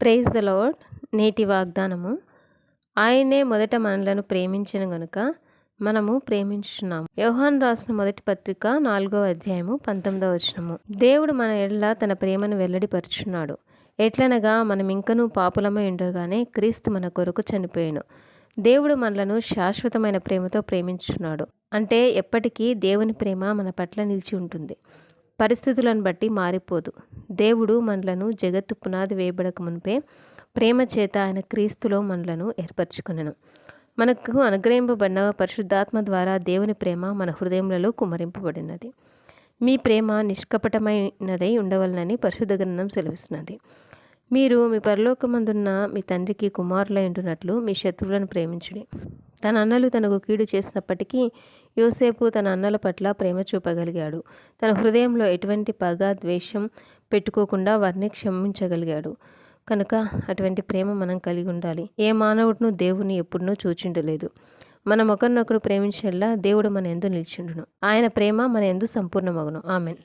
Praise the lord నేటి వాగ్దానము. ఆయనే మొదట మనలను ప్రేమించిన గనుక మనము ప్రేమించున్నాము యోహాన్ రాసిన మొదటి పత్రిక నాలుగో అధ్యాయము పంతొమ్మిదవ వచనము. దేవుడు మన ఎడల తన ప్రేమను వెల్లడిపరుచున్నాడు. ఎట్లనగా మనం ఇంకనూ పాపులమై ఉండగానే క్రీస్తు మన కొరకు చనిపోయాను. దేవుడు మనలను శాశ్వతమైన ప్రేమతో ప్రేమించున్నాడు అంటే ఎప్పటికీ దేవుని ప్రేమ మన పట్ల నిలిచి ఉంటుంది. పరిస్థితులను బట్టి మారిపోదు. దేవుడు మనలను జగత్తు పునాది వేయబడక మునిపే ప్రేమ చేత ఆయన క్రీస్తులో మనలను ఏర్పరచుకునను. మనకు అనుగ్రహింపబడిన పరిశుద్ధాత్మ ద్వారా దేవుని ప్రేమ మన హృదయంలో కుమరింపబడినది. మీ ప్రేమ నిష్కపటమైనదై ఉండవలనని పరిశుద్ధ గ్రంథం సెలవిస్తున్నది. మీరు మీ పరలోకమందున్న మీ తండ్రికి కుమారులై ఉంటున్నట్లు మీ శత్రువులను ప్రేమించుడి. తన అన్నలు తనకు కీడు చేసినప్పటికీ యోసేపు తన అన్నల పట్ల ప్రేమ చూపగలిగాడు. తన హృదయంలో ఎటువంటి పగ ద్వేషం పెట్టుకోకుండా వారిని క్షమించగలిగాడు. కనుక అటువంటి ప్రేమ మనం కలిగి ఉండాలి. ఏ మానవుడును దేవుని ఎప్పుడునూ చూచిండలేదు. మనం ఒకరినొకరు ప్రేమించినలా దేవుడు మన ఎందు నిలిచిండును. ఆయన ప్రేమ మన ఎందు సంపూర్ణమగును. ఆమెన్.